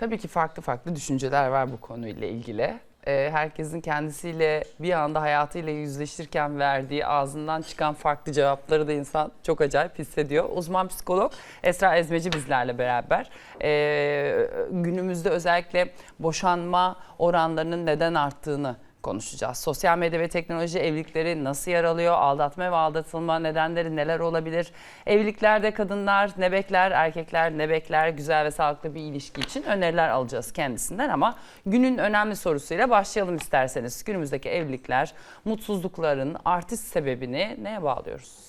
Tabii ki farklı farklı düşünceler var bu konuyla ilgili. Ee, herkesin kendisiyle bir anda hayatıyla yüzleşirken verdiği ağzından çıkan farklı cevapları da insan çok acayip hissediyor. Uzman psikolog Esra Ezmeci bizlerle beraber. Ee, günümüzde özellikle boşanma oranlarının neden arttığını konuşacağız. Sosyal medya ve teknoloji evlilikleri nasıl yer alıyor? Aldatma ve aldatılma nedenleri neler olabilir? Evliliklerde kadınlar ne bekler, erkekler ne bekler? Güzel ve sağlıklı bir ilişki için öneriler alacağız kendisinden ama günün önemli sorusuyla başlayalım isterseniz. Günümüzdeki evlilikler, mutsuzlukların artış sebebini neye bağlıyoruz?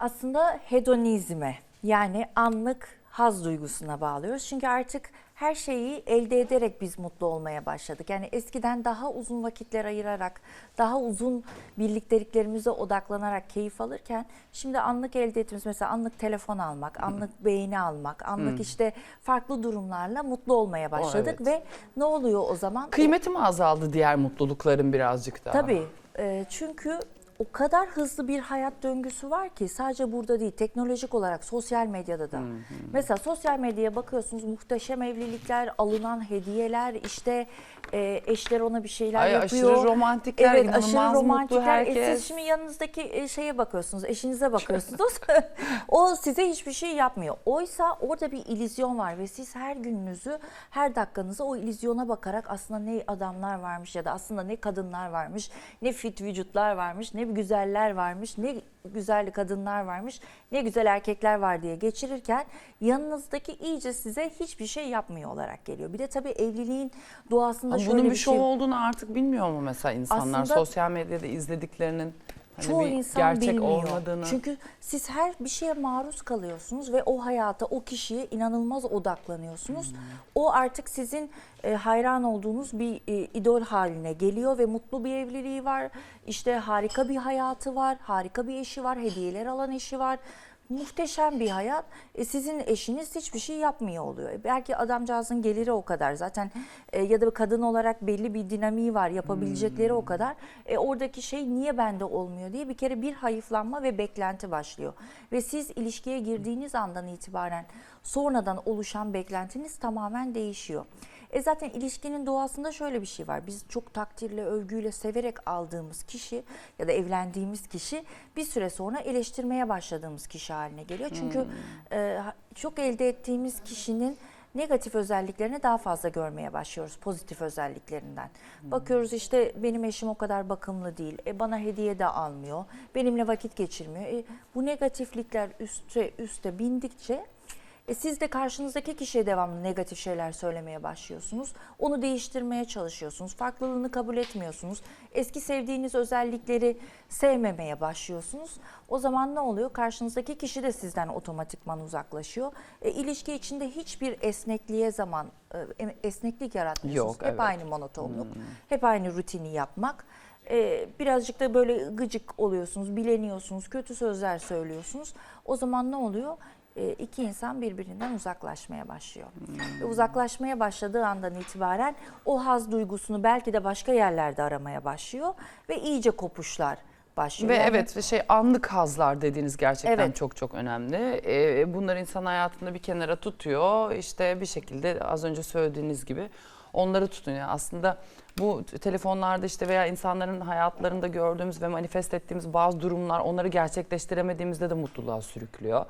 Aslında hedonizme yani anlık haz duygusuna bağlıyoruz. Çünkü artık her şeyi elde ederek biz mutlu olmaya başladık. Yani eskiden daha uzun vakitler ayırarak, daha uzun birlikteliklerimize odaklanarak keyif alırken şimdi anlık elde ettiğimiz mesela anlık telefon almak, anlık beğeni almak, anlık işte farklı durumlarla mutlu olmaya başladık evet. ve ne oluyor o zaman? Kıymeti mi azaldı diğer mutlulukların birazcık daha? Tabii. Çünkü o kadar hızlı bir hayat döngüsü var ki sadece burada değil teknolojik olarak sosyal medyada da. Mesela sosyal medyaya bakıyorsunuz muhteşem evlilikler, alınan hediyeler, işte e, eşler ona bir şeyler Ay, yapıyor. aşırı romantikler, evet, aşırı mutlu romantikler. E, herkes. siz şimdi yanınızdaki e, şeye bakıyorsunuz, eşinize bakıyorsunuz. o size hiçbir şey yapmıyor. Oysa orada bir illüzyon var ve siz her gününüzü, her dakikanızı o illüzyona bakarak aslında ne adamlar varmış ya da aslında ne kadınlar varmış, ne fit vücutlar varmış, ne güzeller varmış, ne güzel kadınlar varmış, ne güzel erkekler var diye geçirirken yanınızdaki iyice size hiçbir şey yapmıyor olarak geliyor. Bir de tabii evliliğin doğasında Ama şöyle bunun bir bir şov şey olduğunu artık bilmiyor mu mesela insanlar? Aslında- Sosyal medyada izlediklerinin hani Çoğu bir insan gerçek bilmiyor. olmadığını. Çünkü siz her bir şeye maruz kalıyorsunuz ve o hayata, o kişiye inanılmaz odaklanıyorsunuz. Hmm. O artık sizin e, hayran olduğunuz bir e, idol haline geliyor ve mutlu bir evliliği var. İşte harika bir hayatı var, harika bir eşi var, hediyeler alan eşi var. Muhteşem bir hayat. E, sizin eşiniz hiçbir şey yapmıyor oluyor. E, belki adamcağızın geliri o kadar zaten e, ya da bir kadın olarak belli bir dinamiği var yapabilecekleri o kadar. E, oradaki şey niye bende olmuyor diye bir kere bir hayıflanma ve beklenti başlıyor. Ve siz ilişkiye girdiğiniz andan itibaren sonradan oluşan beklentiniz tamamen değişiyor. E zaten ilişkinin doğasında şöyle bir şey var. Biz çok takdirle, övgüyle, severek aldığımız kişi ya da evlendiğimiz kişi bir süre sonra eleştirmeye başladığımız kişi haline geliyor. Çünkü e, ha- çok elde ettiğimiz kişinin negatif özelliklerini daha fazla görmeye başlıyoruz pozitif özelliklerinden. Bakıyoruz işte benim eşim o kadar bakımlı değil, e bana hediye de almıyor, benimle vakit geçirmiyor. E, bu negatiflikler üste üste bindikçe e siz de karşınızdaki kişiye devamlı negatif şeyler söylemeye başlıyorsunuz. Onu değiştirmeye çalışıyorsunuz. Farklılığını kabul etmiyorsunuz. Eski sevdiğiniz özellikleri sevmemeye başlıyorsunuz. O zaman ne oluyor? Karşınızdaki kişi de sizden otomatikman uzaklaşıyor. E, ilişki içinde hiçbir esnekliğe zaman e, esneklik yaratmıyorsunuz. Yok, Hep evet. aynı monotonluk. Hep aynı rutini yapmak. E, birazcık da böyle gıcık oluyorsunuz, bileniyorsunuz, kötü sözler söylüyorsunuz. O zaman ne oluyor? E, iki insan birbirinden uzaklaşmaya başlıyor. Ve uzaklaşmaya başladığı andan itibaren o haz duygusunu belki de başka yerlerde aramaya başlıyor ve iyice kopuşlar başlıyor. Ve Yani evet ve şey anlık hazlar dediğiniz gerçekten Evet. çok çok önemli. Ee, bunlar insan hayatında bir kenara tutuyor. İşte bir şekilde az önce söylediğiniz gibi onları tutuyor. Aslında bu telefonlarda işte veya insanların hayatlarında gördüğümüz ve manifest ettiğimiz bazı durumlar onları gerçekleştiremediğimizde de mutluluğa sürüklüyor.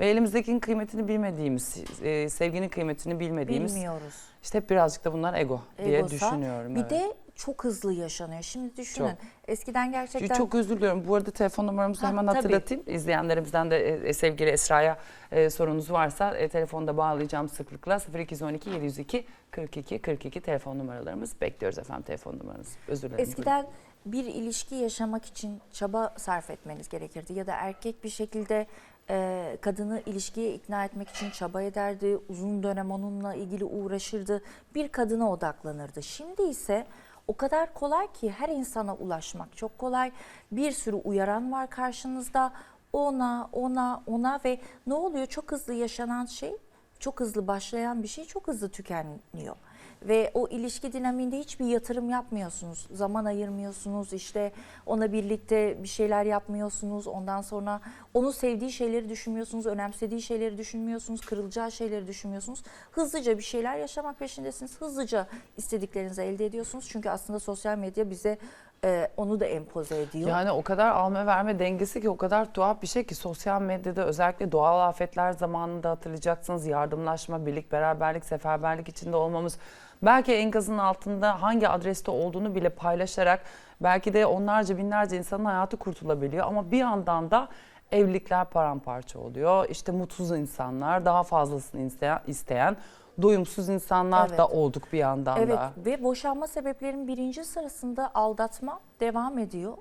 Ve elimizdekinin kıymetini bilmediğimiz, e, sevginin kıymetini bilmediğimiz bilmiyoruz. işte hep birazcık da bunlar ego diye düşünüyorum. Bir evet. de çok hızlı yaşanıyor. Şimdi düşünün. Eskiden gerçekten Çok özür diliyorum. Bu arada telefon numaramızı Ha, hemen tabii. hatırlatayım. İzleyenlerimizden de e, sevgili Esra'ya e, sorunuz varsa e, telefonda bağlayacağım sıklıkla 0212 702 42 42 telefon numaralarımız bekliyoruz efendim telefon numaranızı. Özür dilerim. Eskiden bir ilişki yaşamak için çaba sarf etmeniz gerekirdi ya da erkek bir şekilde e, kadını ilişkiye ikna etmek için çaba ederdi, uzun dönem onunla ilgili uğraşırdı, bir kadına odaklanırdı. Şimdi ise o kadar kolay ki her insana ulaşmak çok kolay. Bir sürü uyaran var karşınızda. Ona, ona, ona ve ne oluyor? Çok hızlı yaşanan şey çok hızlı başlayan bir şey çok hızlı tükeniyor. Ve o ilişki dinamiğinde hiçbir yatırım yapmıyorsunuz. Zaman ayırmıyorsunuz. işte ona birlikte bir şeyler yapmıyorsunuz. Ondan sonra onun sevdiği şeyleri düşünmüyorsunuz. Önemsediği şeyleri düşünmüyorsunuz. Kırılacağı şeyleri düşünmüyorsunuz. Hızlıca bir şeyler yaşamak peşindesiniz. Hızlıca istediklerinizi elde ediyorsunuz. Çünkü aslında sosyal medya bize e, onu da empoze ediyor. Yani o kadar alma verme dengesi ki o kadar tuhaf bir şey ki sosyal medyada özellikle doğal afetler zamanında hatırlayacaksınız yardımlaşma, birlik, beraberlik, seferberlik içinde olmamız. Belki enkazın altında hangi adreste olduğunu bile paylaşarak belki de onlarca binlerce insanın hayatı kurtulabiliyor ama bir yandan da evlilikler paramparça oluyor. İşte mutsuz insanlar, daha fazlasını isteyen, isteyen doyumsuz insanlar Evet. da olduk bir yandan Evet da. ve boşanma sebeplerinin birinci sırasında aldatma devam ediyor.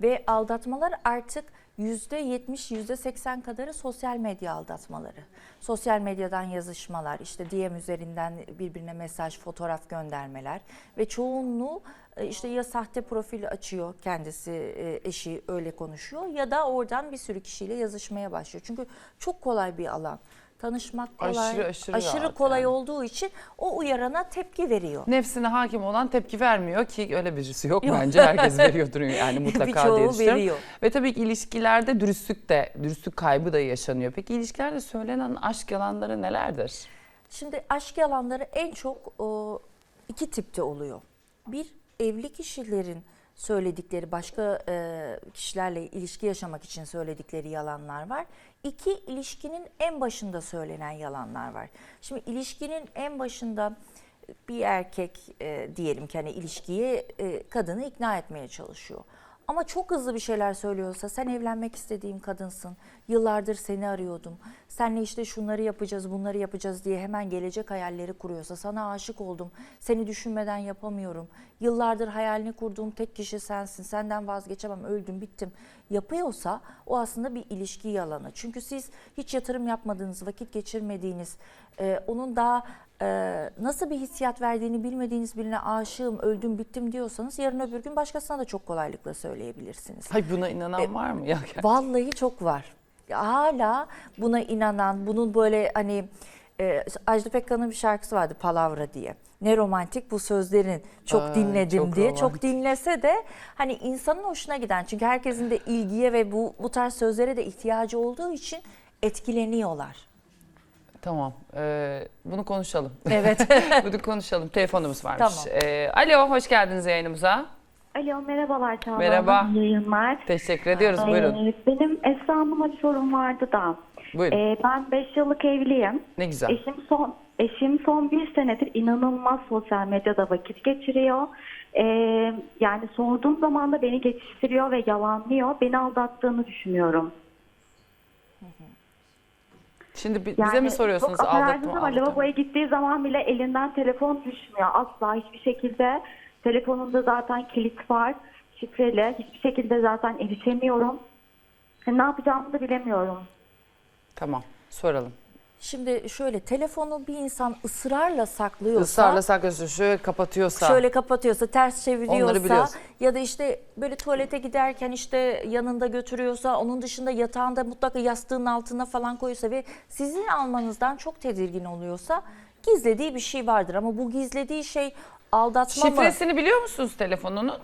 Ve aldatmalar artık %70, %80 kadarı sosyal medya aldatmaları. Sosyal medyadan yazışmalar, işte DM üzerinden birbirine mesaj, fotoğraf göndermeler ve çoğunluğu e, işte ya sahte profil açıyor kendisi e, eşi öyle konuşuyor ya da oradan bir sürü kişiyle yazışmaya başlıyor. Çünkü çok kolay bir alan. Tanışmak kolay, Aşırı, aşırı rahat kolay yani. olduğu için o uyarana tepki veriyor. Nefsine hakim olan tepki vermiyor ki öyle birisi yok bence. Herkes veriyordur yani mutlaka diye düşünüyorum. veriyor. Ve tabii ki ilişkilerde dürüstlük de, dürüstlük kaybı da yaşanıyor. Peki ilişkilerde söylenen aşk yalanları nelerdir? Şimdi aşk yalanları en çok iki tipte oluyor. Bir evli kişilerin söyledikleri başka e, kişilerle ilişki yaşamak için söyledikleri yalanlar var. İki ilişkinin en başında söylenen yalanlar var. Şimdi ilişkinin en başında bir erkek e, diyelim ki hani ilişkiye e, kadını ikna etmeye çalışıyor. Ama çok hızlı bir şeyler söylüyorsa sen evlenmek istediğim kadınsın. Yıllardır seni arıyordum. Senle işte şunları yapacağız, bunları yapacağız diye hemen gelecek hayalleri kuruyorsa sana aşık oldum. Seni düşünmeden yapamıyorum. Yıllardır hayalini kurduğum tek kişi sensin. Senden vazgeçemem, öldüm, bittim. Yapıyorsa o aslında bir ilişki yalanı. Çünkü siz hiç yatırım yapmadığınız, vakit geçirmediğiniz, e, onun daha e, nasıl bir hissiyat verdiğini bilmediğiniz birine aşığım, öldüm, bittim diyorsanız yarın öbür gün başkasına da çok kolaylıkla söyleyebilirsiniz. Hay buna inanan var mı ya? Vallahi çok var. Hala buna inanan, bunun böyle hani e, Ajda Pekkan'ın bir şarkısı vardı Palavra diye. Ne romantik bu sözlerin çok Ay, dinledim çok diye. romantik. Çok dinlese de hani insanın hoşuna giden çünkü herkesin de ilgiye ve bu bu tarz sözlere de ihtiyacı olduğu için etkileniyorlar. Tamam. ee, bunu konuşalım. Evet. bunu konuşalım. Telefonumuz varmış. Tamam. Ee, alo, hoş geldiniz yayınımıza. Alo merhabalar Çağla Merhaba. Yayınlar. Teşekkür ediyoruz. Buyurun. Ee, benim Esra Hanım'a bir sorum vardı da. Buyurun. Ee, ben 5 yıllık evliyim. Ne güzel. Eşim son eşim son bir senedir inanılmaz sosyal medyada vakit geçiriyor. Ee, yani sorduğum zaman da beni geçiştiriyor ve yalanlıyor. Beni aldattığını düşünüyorum. Şimdi bi- bize mi soruyorsunuz çok affedersiniz aldatma? ama aldatma? lavaboya gittiği zaman bile elinden telefon düşmüyor. Asla hiçbir şekilde. Telefonunda zaten kilit var. Şifreli. Hiçbir şekilde zaten erişemiyorum. Ne yapacağımı da bilemiyorum. Tamam. Soralım. Şimdi şöyle telefonu bir insan ısrarla saklıyorsa Israrla saklıyorsa, şöyle kapatıyorsa. şöyle kapatıyorsa, ters Onları çeviriyorsa ya da işte böyle tuvalete giderken işte yanında götürüyorsa, onun dışında yatağında mutlaka yastığın altına falan koyuyorsa ve sizin almanızdan çok tedirgin oluyorsa gizlediği bir şey vardır. Ama bu gizlediği şey aldatma mı? Şifresini biliyor musunuz telefonunun?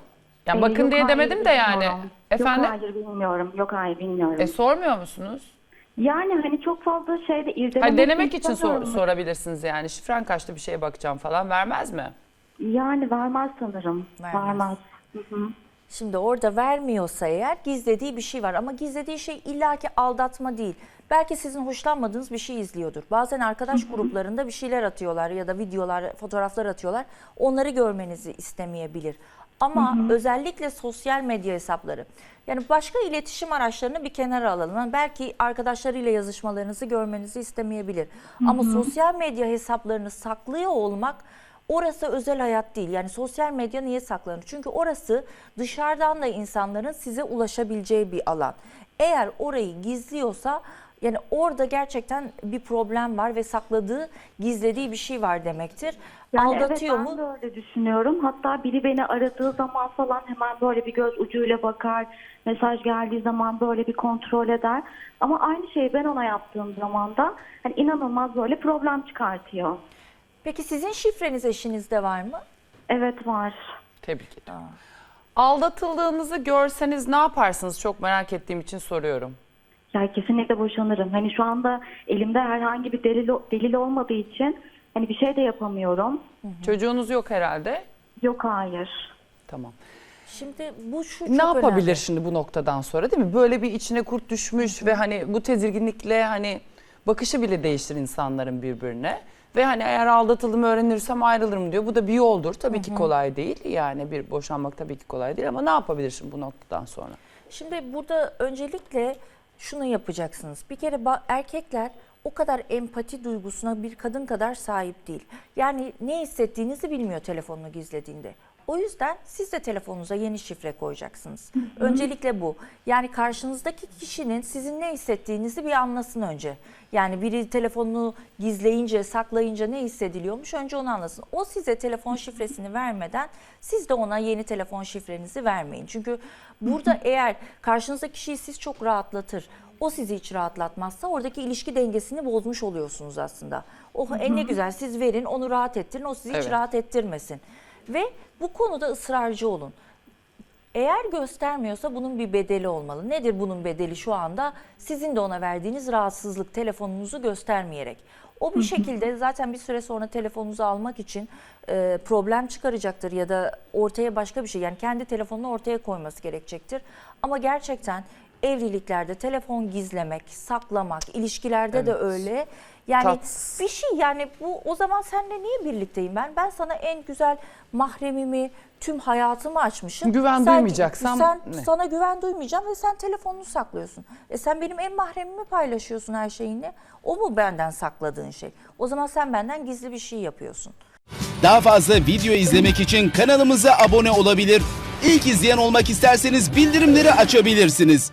Ya Ee, bakın yok, diye hayır, demedim de yani. bilmiyorum. Efendim? Yok hayır bilmiyorum. Yok hayır bilmiyorum. E sormuyor musunuz? Yani hani çok fazla şeyde irdelemek Hayır denemek için sor- istemiyorum. sorabilirsiniz yani. Şifren kaçtı bir şeye bakacağım falan vermez mi? Yani vermez sanırım. Vermez. Vermez. Hı hı. Şimdi orada vermiyorsa eğer gizlediği bir şey var ama gizlediği şey illaki aldatma değil. Belki sizin hoşlanmadığınız bir şey izliyordur. Bazen arkadaş gruplarında bir şeyler atıyorlar ya da videolar, fotoğraflar atıyorlar. Onları görmenizi istemeyebilir. Ama özellikle sosyal medya hesapları. Yani başka iletişim araçlarını bir kenara alalım. Yani belki arkadaşlarıyla yazışmalarınızı görmenizi istemeyebilir. Ama sosyal medya hesaplarını saklıyor olmak Orası özel hayat değil. Yani sosyal medya niye saklanır? Çünkü orası dışarıdan da insanların size ulaşabileceği bir alan. Eğer orayı gizliyorsa Yani orada gerçekten bir problem var ve sakladığı, gizlediği bir şey var demektir. Yani Aldatıyor evet, mu? ben de öyle düşünüyorum. Hatta biri beni aradığı zaman falan hemen böyle bir göz ucuyla bakar. Mesaj geldiği zaman böyle bir kontrol eder. Ama aynı şeyi ben ona yaptığım zaman da hani inanılmaz böyle problem çıkartıyor. Peki sizin şifreniz eşinizde var mı? Evet var. Tebrik ederim. Aldatıldığınızı görseniz ne yaparsınız? Çok merak ettiğim için soruyorum. Ya kesinlikle boşanırım. Hani şu anda elimde herhangi bir delil, delil olmadığı için hani bir şey de yapamıyorum. Çocuğunuz yok herhalde. Yok hayır. Tamam. Şimdi bu şu çok ne yapabilir önemli. şimdi bu noktadan sonra değil mi? Böyle bir içine kurt düşmüş ve hani bu tedirginlikle hani bakışı bile değiştir insanların birbirine. Ve hani eğer aldatıldığımı öğrenirsem ayrılırım diyor. Bu da bir yoldur. Tabii ki kolay değil. Yani bir boşanmak tabii ki kolay değil ama ne yapabilir şimdi bu noktadan sonra? Şimdi burada öncelikle şunu yapacaksınız. Bir kere erkekler o kadar empati duygusuna bir kadın kadar sahip değil. Yani ne hissettiğinizi bilmiyor telefonunu gizlediğinde. O yüzden siz de telefonunuza yeni şifre koyacaksınız. Öncelikle bu. Yani karşınızdaki kişinin sizin ne hissettiğinizi bir anlasın önce. Yani biri telefonunu gizleyince, saklayınca ne hissediliyormuş önce onu anlasın. O size telefon şifresini vermeden siz de ona yeni telefon şifrenizi vermeyin. Çünkü burada eğer karşınızdaki kişiyi siz çok rahatlatır, o sizi hiç rahatlatmazsa oradaki ilişki dengesini bozmuş oluyorsunuz aslında. Oh en ne güzel siz verin, onu rahat ettirin, o sizi hiç Evet. rahat ettirmesin. Ve bu konuda ısrarcı olun. Eğer göstermiyorsa bunun bir bedeli olmalı. Nedir bunun bedeli şu anda? Sizin de ona verdiğiniz rahatsızlık telefonunuzu göstermeyerek. O bir şekilde zaten bir süre sonra telefonunuzu almak için e, problem çıkaracaktır ya da ortaya başka bir şey yani kendi telefonunu ortaya koyması gerekecektir. Ama gerçekten evliliklerde telefon gizlemek, saklamak, ilişkilerde de Evet. öyle. Yani Tatsız. bir şey yani bu o zaman seninle niye birlikteyim ben? Ben sana en güzel mahremimi, tüm hayatımı açmışım. Güven Sen- duymayacaksam sen ne? sana güven duymayacağım ve sen telefonunu saklıyorsun. E sen benim en mahremimi paylaşıyorsun her şeyini. O mu benden sakladığın şey? O zaman sen benden gizli bir şey yapıyorsun. Daha fazla video izlemek için kanalımıza abone olabilir. İlk izleyen olmak isterseniz bildirimleri açabilirsiniz.